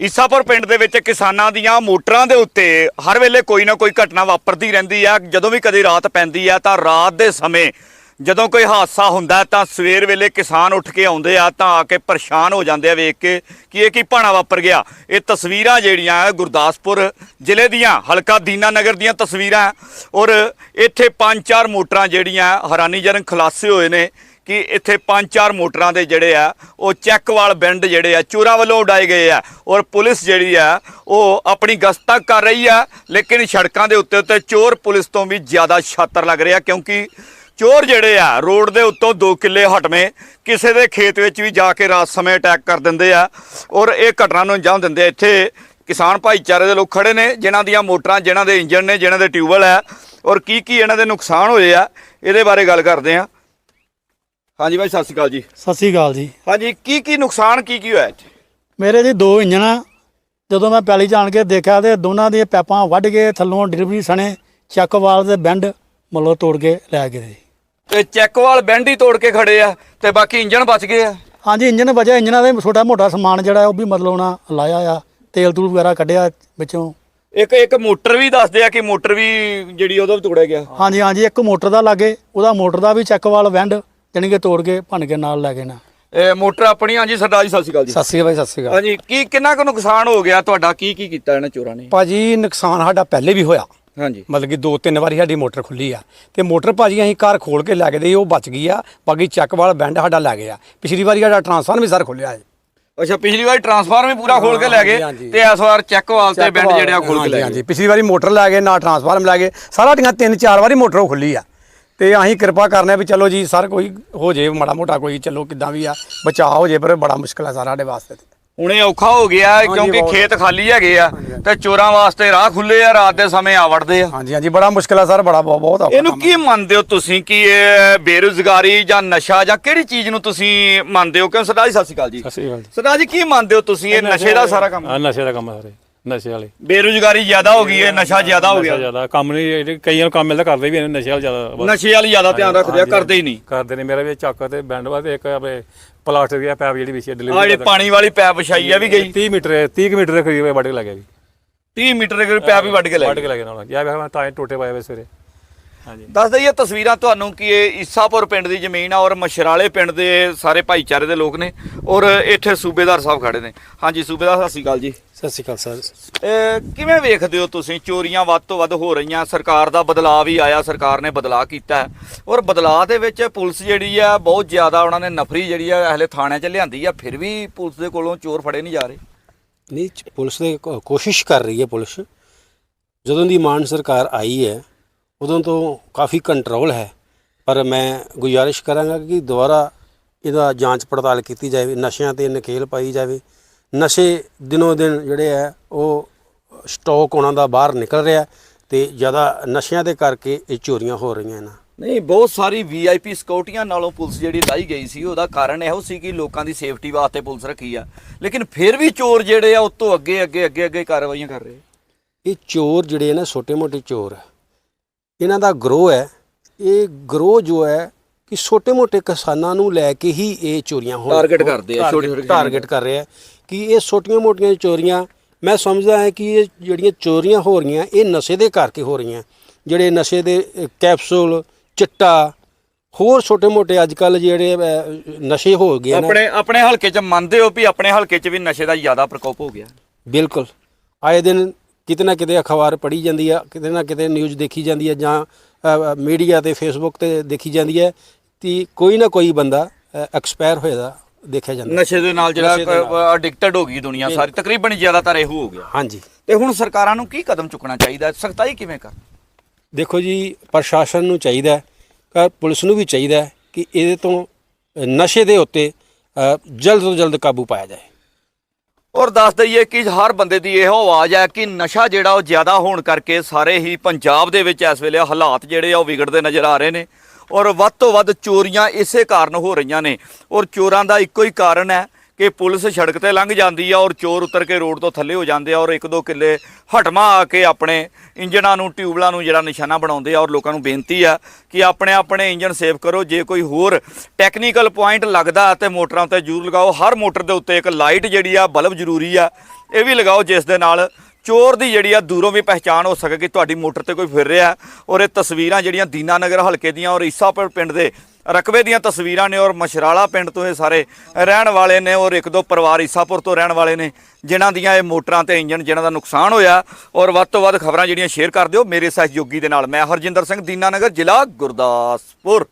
ਈਸਾਪੁਰ ਪਿੰਡ ਦੇ ਵਿੱਚ ਕਿਸਾਨਾਂ ਦੀਆਂ ਮੋਟਰਾਂ ਦੇ ਉੱਤੇ ਹਰ ਵੇਲੇ ਕੋਈ ਨਾ ਕੋਈ ਘਟਨਾ ਵਾਪਰਦੀ ਰਹਿੰਦੀ ਆ। ਜਦੋਂ ਵੀ ਕਦੇ ਰਾਤ ਪੈਂਦੀ ਆ ਤਾਂ ਰਾਤ ਦੇ ਸਮੇਂ ਜਦੋਂ ਕੋਈ ਹਾਦਸਾ ਹੁੰਦਾ ਤਾਂ ਸਵੇਰ ਵੇਲੇ ਕਿਸਾਨ ਉੱਠ ਕੇ ਆਉਂਦੇ ਆ ਤਾਂ ਆ ਕੇ ਪਰੇਸ਼ਾਨ ਹੋ ਜਾਂਦੇ ਆ ਵੇਖ ਕੇ ਕਿ ਇਹ ਕੀ ਭਾਣਾ ਵਾਪਰ ਗਿਆ। ਇਹ ਤਸਵੀਰਾਂ ਜਿਹੜੀਆਂ ਗੁਰਦਾਸਪੁਰ ਜ਼ਿਲ੍ਹੇ ਦੀਆਂ, ਹਲਕਾ ਦੀਨਾਨਗਰ ਦੀਆਂ ਤਸਵੀਰਾਂ। ਔਰ ਇੱਥੇ ਪੰਜ ਚਾਰ ਮੋਟਰਾਂ ਜਿਹੜੀਆਂ ਹੈਰਾਨੀਜਨਕ ਖੁਲਾਸੇ ਹੋਏ ਨੇ। ਕਿ ਇੱਥੇ ਪੰਜ ਚਾਰ ਮੋਟਰਾਂ ਦੇ ਜਿਹੜੇ ਆ, ਉਹ ਚੈੱਕਵਾਲ ਬੈਂਡ ਜਿਹੜੇ ਆ, ਚੋਰਾਂ ਵੱਲੋਂ ਉਡਾਏ ਗਏ ਆ। ਔਰ ਪੁਲਿਸ ਜਿਹੜੀ ਆ, ਉਹ ਆਪਣੀ ਗਸ਼ਤ ਤੱਕ ਕਰ ਰਹੀ ਆ, ਲੇਕਿਨ ਸੜਕਾਂ ਦੇ ਉੱਤੇ ਉੱਤੇ ਚੋਰ ਪੁਲਿਸ ਤੋਂ ਵੀ ਜ਼ਿਆਦਾ ਛਾਤਰ ਲੱਗ ਰਿਹਾ, ਕਿਉਂਕਿ ਚੋਰ ਜਿਹੜੇ ਆ, ਰੋਡ ਦੇ ਉੱਤੋਂ 2 ਕਿੱਲੇ ਹਟਵੇਂ, ਕਿਸੇ ਦੇ ਖੇਤ ਵਿੱਚ ਵੀ ਜਾ ਕੇ ਰਾਤ ਸਮੇਂ ਅਟੈਕ ਕਰ ਦਿੰਦੇ ਆ। ਔਰ ਇਹ ਘਟਨਾ ਨੂੰ ਅੰਜਾਮ ਦਿੰਦੇ ਆ, ਇੱਥੇ ਕਿਸਾਨ ਭਾਈਚਾਰੇ ਦੇ ਲੋਕ ਖੜੇ ਨੇ, ਜਿਨ੍ਹਾਂ ਦੀਆਂ ਮੋਟਰਾਂ, ਜਿਨ੍ਹਾਂ ਦੇ ਇੰਜਨ ਨੇ, ਜਿਨ੍ਹਾਂ ਦੇ ਟਿਊਬਲ ਹੈ। ਔਰ ਕੀ ਕੀ ਇਹਨਾਂ ਦੇ ਨੁਕਸਾਨ ਹੋਏ ਆ, ਇਹਦੇ ਬਾਰੇ ਗੱਲ ਕਰਦੇ ਆ। ਹਾਂਜੀ ਭਾਈ ਸਤਿ ਸ਼੍ਰੀ ਅਕਾਲ ਜੀ। ਸਤਿ ਸ੍ਰੀ ਅਕਾਲ ਜੀ। ਹਾਂਜੀ ਕੀ ਕੀ ਨੁਕਸਾਨ ਕੀ ਕੀ ਹੋਇਆ ਇੱਥੇ? ਮੇਰੇ ਜੀ ਦੋ ਇੰਜਣ ਆ। ਜਦੋਂ ਮੈਂ ਪੈਲੀ ਜਾਣ ਕੇ ਦੇਖਿਆ ਤੇ ਦੋਨਾਂ ਦੀਆਂ ਪੈਪਾਂ ਵੱਢ ਕੇ ਥੱਲੋਂ ਡਿਲੀਵਰੀ ਸਣੇ ਚੱਕਵਾਲ ਦੇ ਬੈਂਡ ਮੱਲੋ ਤੋੜ ਕੇ ਲੈ ਗਏ ਜੀ। ਤੇ ਚੈੱਕਵਾਲ ਬੈਂਡ ਹੀ ਤੋੜ ਕੇ ਖੜੇ ਆ ਤੇ ਬਾਕੀ ਇੰਜਨ ਬਚ ਗਏ ਆ? ਹਾਂਜੀ ਇੰਜਨ ਵਜਾ ਇੰਜਨਾਂ ਦੇ ਛੋਟਾ ਮੋਟਾ ਸਮਾਨ ਜਿਹੜਾ ਉਹ ਵੀ ਮਤਲਬ ਉਹਨਾਂ ਲਾਇਆ ਆ। ਤੇਲ ਤੂਲ ਵਗੈਰਾ ਕੱਢਿਆ ਵਿੱਚੋਂ। ਇੱਕ ਇੱਕ ਮੋਟਰ ਵੀ ਦੱਸਦੇ ਆ ਕਿ ਮੋਟਰ ਵੀ ਜਿਹੜੀ ਉਹਦਾ ਵੀ ਤੋੜਿਆ ਗਿਆ। ਹਾਂਜੀ ਹਾਂਜੀ ਇੱਕ ਮੋਟਰ ਦਾ ਲਾਗੇ ਉਹਦਾ ਮੋਟਰ ਦਾ ਵੀ ਚੱਕਵਾਲ ਬੈਂਡ ਜਾਣੀ ਕਿ ਤੋੜ ਕੇ ਭੰਨ ਕੇ ਨਾਲ ਲੈ ਗਏ ਨਾ। ਇਹ ਮੋਟਰ ਆਪਣੀ ਹਾਂਜੀ ਸਰਦਾਰ ਜੀ ਸਤਿ ਸ਼੍ਰੀ ਅਕਾਲ ਜੀ। ਸਤਿ ਸ੍ਰੀ ਅਕਾਲ ਭਾਈ ਸਤਿ ਸ੍ਰੀ ਅਕਾਲ। ਹਾਂਜੀ ਕੀ ਕਿੰਨਾ ਕੁ ਨੁਕਸਾਨ ਹੋ ਗਿਆ ਤੁਹਾਡਾ? ਕੀ ਕੀ ਕੀਤਾ ਇਹਨਾਂ ਚੋਰਾਂ ਨੇ? ਭਾਜੀ ਨੁਕਸਾਨ ਸਾਡਾ ਪਹਿਲੇ ਵੀ ਹੋਇਆ। ਹਾਂਜੀ। ਮਤਲਬ ਕਿ ਦੋ ਤਿੰਨ ਵਾਰੀ ਸਾਡੀ ਮੋਟਰ ਖੁੱਲੀ ਆ। ਤੇ ਮੋਟਰ ਭਾਜੀ ਅਸੀਂ ਘਰ ਖੋਲ ਕੇ ਲੈ ਗਏ ਦੇ ਉਹ ਬਚ ਗਈ ਆ। ਬਾਕੀ ਚੱਕ ਵਾਲਾ ਬੈਂਡ ਸਾਡਾ ਲੈ ਗਿਆ। ਪਿਛਲੀ ਵਾਰੀ ਸਾਡਾ ਟਰਾਂਸਫਾਰਮਰ ਵੀ ਸਰ ਖੁੱਲਿਆ ਹੈ ਅੱਛਾ ਪਿਛਲੀ ਵਾਰ ਟਰਾਂਸਫਾਰਮਰ ਵੀ ਪੂਰਾ ਖੋਲ ਕੇ ਲੈ ਗਏ। ਤੇ ਇਸ ਵਾਰ ਚੈੱਕਵਾਲ ਤੇ ਬੈਂਡ ਜਿਹੜੇ ਆ ਖੋਲ ਕੇ ਲੈ ਗਏ। ਹਾਂਜੀ। ਪਿਛਲੀ ਵਾਰੀ ਮੋਟਰ ਲੈ ਗਏ ਨਾ ਟਰਾਂਸਫਾਰਮਰ ਲੈ ਗਏ। ਸਾਰਾ ਦੀਆਂ ਤਿੰਨ ਚਾਰ ਵਾਰੀ ਮੋਟਰ ਖੁੱਲੀ ਆ। ਤੇ ਅਸੀਂ ਕਿਰਪਾ ਕਰਨੇ ਵੀ ਚਲੋ ਜੀ ਸਰ ਕੋਈ ਹੋ ਜੇ ਮਾੜਾ ਮੋਟਾ ਕੋਈ ਚਲੋ ਕਿਦਾਂ ਵੀ ਆ ਬਚਾਅ ਹੋ ਜੇ ਪਰ ਬੜਾ ਮੁਸ਼ਕਲ ਆ ਸਾਰਾ ਸਾਡੇ ਵਾਸਤੇ। ਹੁਣ ਇਹ ਔਖਾ ਹੋ ਗਿਆ ਕਿਉਂਕਿ। ਖੇਤ ਖਾਲੀ ਹੈਗੇ ਆ ਤੇ ਚੋਰਾਂ ਵਾਸਤੇ ਰਾਹ ਖੁੱਲੇ ਆ ਰਾਤ ਦੇ ਸਮੇਂ ਆ ਵੜਦੇ ਆ। ਹਾਂਜੀ ਹਾਂਜੀ ਬੜਾ ਮੁਸ਼ਕਲ ਆ ਸਰ ਬੜਾ ਬਹੁਤ ਔਖਾ ਇਹਨੂੰ। ਕੀ ਮੰਨਦੇ ਹੋ ਤੁਸੀਂ ਕਿ ਇਹ ਬੇਰੁਜ਼ਗਾਰੀ ਜਾਂ ਨਸ਼ਾ ਜਾਂ ਕਿਹੜੀ ਚੀਜ਼ ਨੂੰ ਤੁਸੀਂ ਮੰਨਦੇ ਹੋ? ਕਿਉਂ ਸਰਦਾਰ ਜੀ ਸਤਿ ਸ਼੍ਰੀ ਅਕਾਲ ਜੀ। ਸਤਿ ਸ਼੍ਰੀ ਅਕਾਲ ਜੀ। ਸਰਦਾਰ ਜੀ ਕੀ ਮੰਨਦੇ ਹੋ ਤੁਸੀਂ ਇਹ ਨਸ਼ੇ ਦਾ ਸਾਰਾ ਕੰਮ? ਆ ਨਸ਼ੇ ਦਾ ਕੰਮ ਆ ਸਾਰੇ। ਨਸ਼ੇ ਵਾਲੇ। ਬੇਰੁਜ਼ਗਾਰੀ ਜ਼ਿਆਦਾ ਹੋ ਗਈ ਹੈ ਨਸ਼ਾ ਜ਼ਿਆਦਾ ਹੋ ਨਸ਼ਾ ਗਿਆ ਜ਼ਿਆਦਾ। ਕੰਮ ਨਹੀਂ ਜਿਹੜੇ ਕਈਆਂ ਨੂੰ ਕੰਮ ਮਿਲਦਾ ਕਰਦੇ ਵੀ ਨੇ ਨਸ਼ੇ ਵਾਲ ਜ਼ਿਆਦਾ ਬਸ। ਨਸ਼ੇ ਵਾਲੀ ਜ਼ਿਆਦਾ ਧਿਆਨ ਰੱਖਦੇ ਆ ਹਾਂਜੀ, ਕਰਦੇ ਹੀ ਨਹੀਂ। ਕਰਦੇ ਨੇ। ਮੇਰਾ ਵੀ ਚੱਕ ਤੇ ਬੈਂਡ ਵਾ ਤੇ ਇੱਕ ਆਪਣੇ ਪਲਾਸਟਿਕ ਦੀ ਪੈਪ ਜਿਹੜੀ ਵਿਛੀ ਆ ਡਿਲੀਵਰੀ ਜਿਹੜੀ ਪਾਣੀ ਵਾਲੀ ਪੈਪ ਵਿਛਾਈ ਆ ਵੀ ਗਈ। 30 ਮੀਟਰ 30 ਕੁ ਮੀਟਰ ਦੇ ਕਰੀਬ ਵੱਢ ਕੇ ਲੱਗਿਆ ਵੀ 30 ਮੀਟਰ ਦੇ ਪੈਪ ਹੀ ਵੱਢ ਕੇ ਲੈ ਵੱਢ ਗਏ ਕੇ ਲੱਗੇ ਨਾਲ। ਯਾ ਵੇ ਤਾਂ ਟੋਟੇ ਪਾਏ ਵੇ ਸਵੇਰੇ। ਦੱਸ ਦਈਏ ਤਸਵੀਰਾਂ ਤੁਹਾਨੂੰ ਕਿ ਇਹ ਈਸਾਪੁਰ ਪਿੰਡ ਦੀ ਜ਼ਮੀਨ ਆ ਔਰ ਮਸ਼ਰਾਲੇ ਪਿੰਡ ਦੇ ਸਾਰੇ ਭਾਈਚਾਰੇ ਦੇ ਲੋਕ ਨੇ ਔਰ ਇੱਥੇ ਸੂਬੇਦਾਰ ਸਾਹਿਬ ਖੜੇ ਨੇ। ਹਾਂਜੀ ਸੂਬੇਦਾਰ ਸਤਿ ਸ਼੍ਰੀ ਅਕਾਲ ਜੀ। ਸਤਿ ਸ੍ਰੀ ਅਕਾਲ ਸਰ। ਇਹ ਕਿਵੇਂ ਵੇਖਦੇ ਹੋ ਤੁਸੀਂ ਚੋਰੀਆਂ ਵੱਧ ਤੋਂ ਵੱਧ ਹੋ ਰਹੀਆਂ? ਸਰਕਾਰ ਦਾ ਬਦਲਾਅ ਵੀ ਆਇਆ ਸਰਕਾਰ ਨੇ ਬਦਲਾਅ ਕੀਤਾ ਹੈ। ਔਰ ਬਦਲਾਅ ਦੇ ਵਿੱਚ ਪੁਲਿਸ ਜਿਹੜੀ ਆ ਬਹੁਤ ਜ਼ਿਆਦਾ ਉਹਨਾਂ ਨੇ ਨਫਰੀ ਜਿਹੜੀ ਆ ਹਲੇ ਥਾਣਿਆਂ 'ਚ ਲਿਆਂਦੀ ਆ ਫਿਰ ਵੀ ਪੁਲਿਸ ਦੇ ਕੋਲੋਂ ਚੋਰ ਫੜੇ ਨਹੀਂ ਜਾ ਰਹੇ? ਨਹੀਂ ਪੁਲਿਸ ਨੇ ਕੋਸ਼ਿਸ਼ ਕਰ ਰਹੀ ਹੈ ਪੁਲਿਸ। ਜਦੋਂ ਦੀ ਮਾਨ ਸਰਕਾਰ ਆਈ ਹੈ ਉਦੋਂ ਤੋਂ ਕਾਫੀ ਕੰਟਰੋਲ ਹੈ। ਪਰ ਮੈਂ ਗੁਜ਼ਾਰਿਸ਼ ਕਰਾਂਗਾ ਕਿ ਦੁਬਾਰਾ ਇਹਦਾ ਜਾਂਚ ਪੜਤਾਲ ਕੀਤੀ ਜਾਵੇ ਨਸ਼ਿਆਂ ਤੇ ਨਕੇਲ ਪਾਈ ਜਾਵੇ। ਨਸ਼ੇ ਦਿਨੋ ਦਿਨ ਜਿਹੜੇ ਹੈ ਉਹ ਸਟਾਕ ਉਹਨਾਂ ਦਾ ਬਾਹਰ ਨਿਕਲ ਰਿਹਾ ਤੇ ਜ਼ਿਆਦਾ ਨਸ਼ਿਆਂ ਦੇ ਕਰਕੇ ਇਹ ਚੋਰੀਆਂ ਹੋ ਰਹੀਆਂ ਨੇ। ਨਹੀਂ ਬਹੁਤ ਸਾਰੀ ਵੀਆਈਪੀ ਸਿਕਿਉਰਟੀਆਂ ਨਾਲੋਂ ਪੁਲਿਸ ਜਿਹੜੀ ਲਾਈ ਗਈ ਸੀ ਉਹਦਾ ਕਾਰਨ ਇਹੋ ਸੀ ਕਿ ਲੋਕਾਂ ਦੀ ਸੇਫਟੀ ਵਾਸਤੇ ਪੁਲਿਸ ਰੱਖੀ ਆ। ਲੇਕਿਨ ਫਿਰ ਵੀ ਚੋਰ ਜਿਹੜੇ ਆ ਉਸ ਤੋਂ ਅੱਗੇ ਅੱਗੇ ਅੱਗੇ ਅੱਗੇ ਕਾਰਵਾਈਆਂ ਕਰ ਰਹੇ ਇਹ ਚੋਰ ਜਿਹੜੇ ਨੇ ਛੋਟੇ-ਮੋਟੇ ਚੋਰ ਹੈ ਇਹਨਾਂ ਦਾ ਗਰੋ ਹੈ ਇਹ ਗਰੋ ਜੋ ਹੈ ਕਿ ਛੋਟੇ-ਮੋਟੇ ਕਿਸਾਨਾਂ ਨੂੰ ਲੈ ਕੇ ਹੀ ਇਹ ਚੋਰੀਆਂ ਹੋ Target ਕਰਦੇ ਆ, ਛੋਟੇ-ਛੋਟੇ ਟਾਰਗੇਟ ਕਰ ਰਹੇ ਆ ਕਿ ਇਹ ਛੋਟੀਆਂ-ਮੋਟੀਆਂ ਚੋਰੀਆਂ ਮੈਂ ਸਮਝਦਾ ਹਾਂ ਕਿ ਇਹ ਜਿਹੜੀਆਂ ਚੋਰੀਆਂ ਹੋ ਰਹੀਆਂ ਇਹ ਨਸ਼ੇ ਦੇ ਕਰਕੇ ਹੋ ਰਹੀਆਂ। ਜਿਹੜੇ ਨਸ਼ੇ ਦੇ ਕੈਪਸੂਲ ਚਿੱਟਾ ਹੋਰ ਛੋਟੇ-ਮੋਟੇ ਅੱਜ-ਕੱਲ ਜਿਹੜੇ ਨਸ਼ੇ ਹੋ ਗਏ ਨੇ। ਆਪਣੇ ਆਪਣੇ ਹਲਕੇ 'ਚ ਮੰਨਦੇ ਹੋ ਵੀ ਆਪਣੇ ਹਲਕੇ 'ਚ ਵੀ ਨਸ਼ੇ ਦਾ ਜ਼ਿਆਦਾ ਪ੍ਰਕੋਪ ਹੋ ਗਿਆ। ਬਿਲਕੁਲ। ਆਏ ਦਿਨ ਕਿਤੇ ਨਾ ਕਿਤੇ ਅਖਬਾਰ ਪੜ੍ਹੀ ਜਾਂਦੀ ਆ ਕਿਤੇ ਨਾ ਕਿਤੇ ਨਿਊਜ਼ ਦੇਖੀ ਜਾਂਦੀ ਹੈ ਜਾਂ ਮੀਡੀਆ ਤੇ ਫੇਸਬੁੱਕ ਤੇ ਦੇਖੀ ਜਾਂਦੀ ਹੈ ਕਿ ਕੋਈ ਨਾ ਕੋਈ ਬੰਦਾ ਐਕਸਪਾਇਰ ਹੋਇਆ ਦੇਖਿਆ ਜਾਂਦਾ। ਨਸ਼ੇ ਦੇ ਨਾਲ ਜਿਹੜਾ। ਐਡਿਕਟਡ ਹੋ ਗਈ ਦੁਨੀਆ ਸਾਰੀ ਤਕਰੀਬਨ ਜ਼ਿਆਦਾਤਰ ਇਹ ਹੋ ਗਿਆ। ਹਾਂਜੀ। ਤੇ ਹੁਣ ਸਰਕਾਰਾਂ ਨੂੰ ਕੀ ਕਦਮ ਚੁੱਕਣਾ ਚਾਹੀਦਾ ਸਖਤਾਈ ਕਿਵੇਂ ਕਰ? ਦੇਖੋ ਜੀ ਪ੍ਰਸ਼ਾਸਨ ਨੂੰ ਚਾਹੀਦਾ ਹੈ ਪੁਲਿਸ ਨੂੰ ਵੀ ਚਾਹੀਦਾ ਹੈ ਕਿ ਇਹਦੇ ਤੋਂ ਨਸ਼ੇ ਦੇ ਉੱਤੇ ਜਲਦ ਤੋਂ ਜਲਦ ਕਾਬੂ ਪਾਇਆ ਜਾਏ। ਔਰ ਦੱਸ ਦਈਏ ਕਿ ਹਰ ਬੰਦੇ ਦੀ ਇਹੋ ਆਵਾਜ਼ ਹੈ ਕਿ ਨਸ਼ਾ ਜਿਹੜਾ ਉਹ ਜ਼ਿਆਦਾ ਹੋਣ ਕਰਕੇ ਸਾਰੇ ਹੀ ਪੰਜਾਬ ਦੇ ਵਿੱਚ ਇਸ ਵੇਲੇ ਹਾਲਾਤ ਜਿਹੜੇ ਆ ਉਹ ਵਿਗੜਦੇ ਨਜ਼ਰ ਆ ਰਹੇ ਨੇ ਔਰ ਵੱਧ ਤੋਂ ਵੱਧ ਚੋਰੀਆਂ ਇਸੇ ਕਾਰਨ ਹੋ ਰਹੀਆਂ ਨੇ ਔਰ ਚੋਰਾਂ ਦਾ ਇੱਕੋ ਹੀ ਕਾਰਨ ਹੈ ਕਿ ਪੁਲਿਸ ਸੜਕ ਤੇ ਲੰਘ ਜਾਂਦੀ ਆ ਔਰ ਚੋਰ ਉਤਰ ਕੇ ਰੋਡ ਤੋਂ ਥੱਲੇ ਹੋ ਜਾਂਦੇ ਆ ਔਰ ਇੱਕ ਦੋ ਕਿੱਲੇ ਹਟਮਾ ਆ ਕੇ ਆਪਣੇ ਇੰਜਣਾਂ ਨੂੰ, ਟਿਊਬਲਾਂ ਨੂੰ ਜਿਹੜਾ ਨਿਸ਼ਾਨਾ ਬਣਾਉਂਦੇ ਆ ਔਰ ਲੋਕਾਂ ਨੂੰ ਬੇਨਤੀ ਆ ਕਿ ਆਪਣੇ ਆਪਣੇ ਇੰਜਣ ਸੇਵ ਕਰੋ, ਜੇ ਕੋਈ ਹੋਰ ਟੈਕਨੀਕਲ ਪੁਆਇੰਟ ਲੱਗਦਾ ਤੇ ਮੋਟਰਾਂ ਤੇ ਜ਼ਰੂਰ ਲਗਾਓ। ਹਰ ਮੋਟਰ ਦੇ ਉੱਤੇ ਇੱਕ ਲਾਈਟ ਜਿਹੜੀ ਆ, ਬਲਬ ਜ਼ਰੂਰੀ ਆ, ਇਹ ਵੀ ਲਗਾਓ ਜਿਸ ਦੇ ਨਾਲ ਚੋਰ ਦੀ ਜਿਹੜੀ ਆ ਦੂਰੋਂ ਵੀ ਪਹਿਚਾਣ ਹੋ ਸਕੇ ਕਿ ਤੁਹਾਡੀ ਮੋਟਰ ਤੇ ਕੋਈ ਫਿਰ ਰਿਹਾ ਔਰ ਇਹ ਤਸਵੀਰਾਂ ਜਿਹੜੀਆਂ ਦੀਨਾਨਗਰ ਹਲਕੇ ਦੀਆਂ ਔਰ ਈਸਾਪੁਰ ਪਿੰਡ ਦੇ ਰਕਬੇ ਦੀਆਂ ਤਸਵੀਰਾਂ ਨੇ ਔਰ ਮਸ਼ਰਾਲਾ ਪਿੰਡ ਤੋਂ ਇਹ ਸਾਰੇ ਰਹਿਣ ਵਾਲੇ ਨੇ ਔਰ ਇੱਕ ਦੋ ਪਰਿਵਾਰ ਈਸਾਪੁਰ ਤੋਂ ਰਹਿਣ ਵਾਲੇ ਨੇ, ਜਿਨ੍ਹਾਂ ਦੀਆਂ ਇਹ ਮੋਟਰਾਂ ਤੇ ਇੰਜਨ ਜਿਨ੍ਹਾਂ ਦਾ ਨੁਕਸਾਨ ਹੋਇਆ। ਔਰ ਵੱਧ ਤੋਂ ਵੱਧ ਖਬਰਾਂ ਜਿਹੜੀਆਂ ਸ਼ੇਅਰ ਕਰ ਦਿਓ ਮੇਰੇ ਸਹਿਯੋਗੀ ਦੇ ਨਾਲ। ਮੈਂ ਹਰਜਿੰਦਰ ਸਿੰਘ ਦੀਨਾਨਗਰ ਜ਼ਿਲ੍ਹਾ ਗੁਰਦਾਸਪੁਰ।